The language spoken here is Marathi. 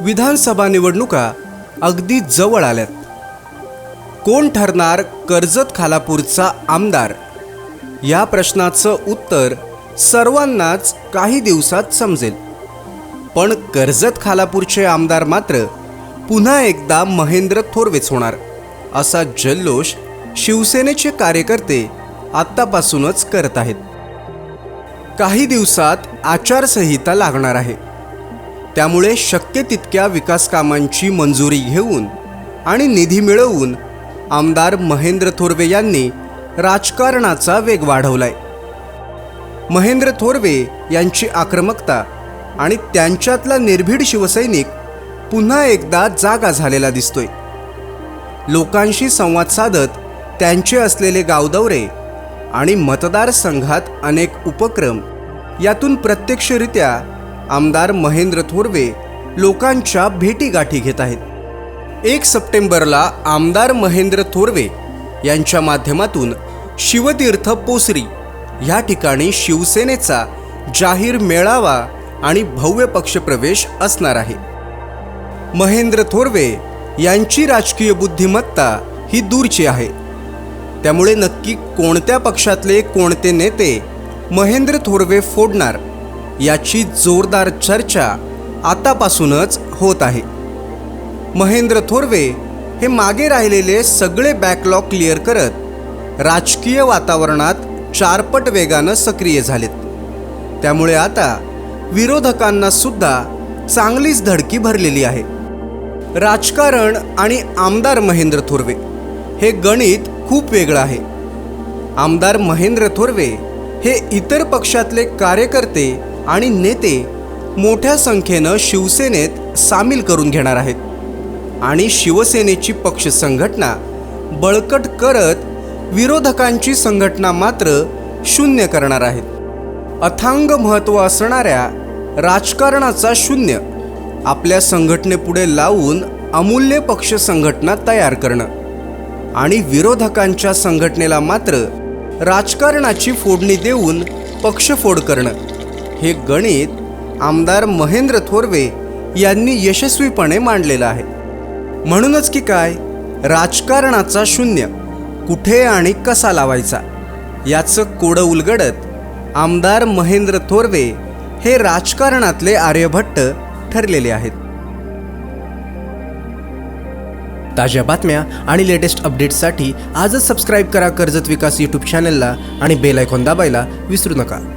विधानसभा निवडणुका अगदी जवळ आल्यात. कोण ठरणार कर्जत खालापूरचा आमदार? या प्रश्नाचं उत्तर सर्वांनाच काही दिवसात समजेल. पण कर्जत खालापूरचे आमदार मात्र पुन्हा एकदा महेंद्र थोरवेच होणार असा जल्लोष शिवसेनेचे कार्यकर्ते आत्तापासूनच करत आहेत. काही दिवसात आचारसंहिता लागणार आहे. त्यामुळे शक्य तितक्या विकास कामांची मंजुरी घेऊन आणि निधी मिळवून आमदार महेंद्र थोरवे यांनी राजकारणाचा वेग वाढवलाय. महेंद्र थोरवे यांची आक्रमकता आणि त्यांच्यातला निर्भीड शिवसैनिक पुन्हा एकदा जागा झालेला दिसतोय. लोकांशी संवाद साधत त्यांचे असलेले गावदौरे आणि मतदारसंघात अनेक उपक्रम यातून प्रत्यक्षरित्या आमदार महेंद्र थोरवे लोकांच्या भेटीगाठी घेत आहेत. एक सप्टेंबरला आमदार महेंद्र थोरवे यांच्या माध्यमातून शिवतीर्थ पोसरी ह्या ठिकाणी शिवसेनेचा जाहीर मेळावा आणि भव्य पक्षप्रवेश असणार आहे. महेंद्र थोरवे यांची राजकीय बुद्धिमत्ता ही दूरची आहे. त्यामुळे नक्की कोणत्या पक्षातले कोणते नेते महेंद्र थोरवे फोडणार? याची जोरदार चर्चा आतापासूनच होत आहे. महेंद्र थोरवे हे मागे राहिलेले सगळे बॅकलॉग क्लिअर करत राजकीय वातावरणात चारपट वेगानं सक्रिय झालेत. त्यामुळे आता विरोधकांना सुद्धा चांगलीच धडकी भरलेली आहे. राजकारण आणि आमदार महेंद्र थोरवे हे गणित खूप वेगळं आहे. आमदार महेंद्र थोरवे हे इतर पक्षातले कार्यकर्ते आणि नेते मोठ्या संख्येनं शिवसेनेत सामील करून घेणार आहेत. आणि शिवसेनेची पक्ष संघटना बळकट करत विरोधकांची संघटना मात्र शून्य करणार आहेत. अथांग महत्त्व असणाऱ्या राजकारणाचा शून्य आपल्या संघटनेपुढे लावून अमूल्य पक्ष संघटना तयार करणं. आणि विरोधकांच्या संघटनेला मात्र राजकारणाची फोडणी देऊन पक्षफोड करणं. हे गणित आमदार महेंद्र थोरवे यांनी यशस्वीपणे मांडलेलं आहे. म्हणूनच की काय? राजकारणाचा शून्य. कुठे आणि कसा लावायचा? याचं कोडं उलगडत आमदार महेंद्र थोरवे हे राजकारणातले आर्यभट्ट ठरलेले आहेत. ताज्या बातम्या आणि लेटेस्ट अपडेट्ससाठी आजच सबस्क्राईब करा कर्जत विकास यूट्यूब चॅनलला आणि बेल आयकॉन दाबायला विसरू नका.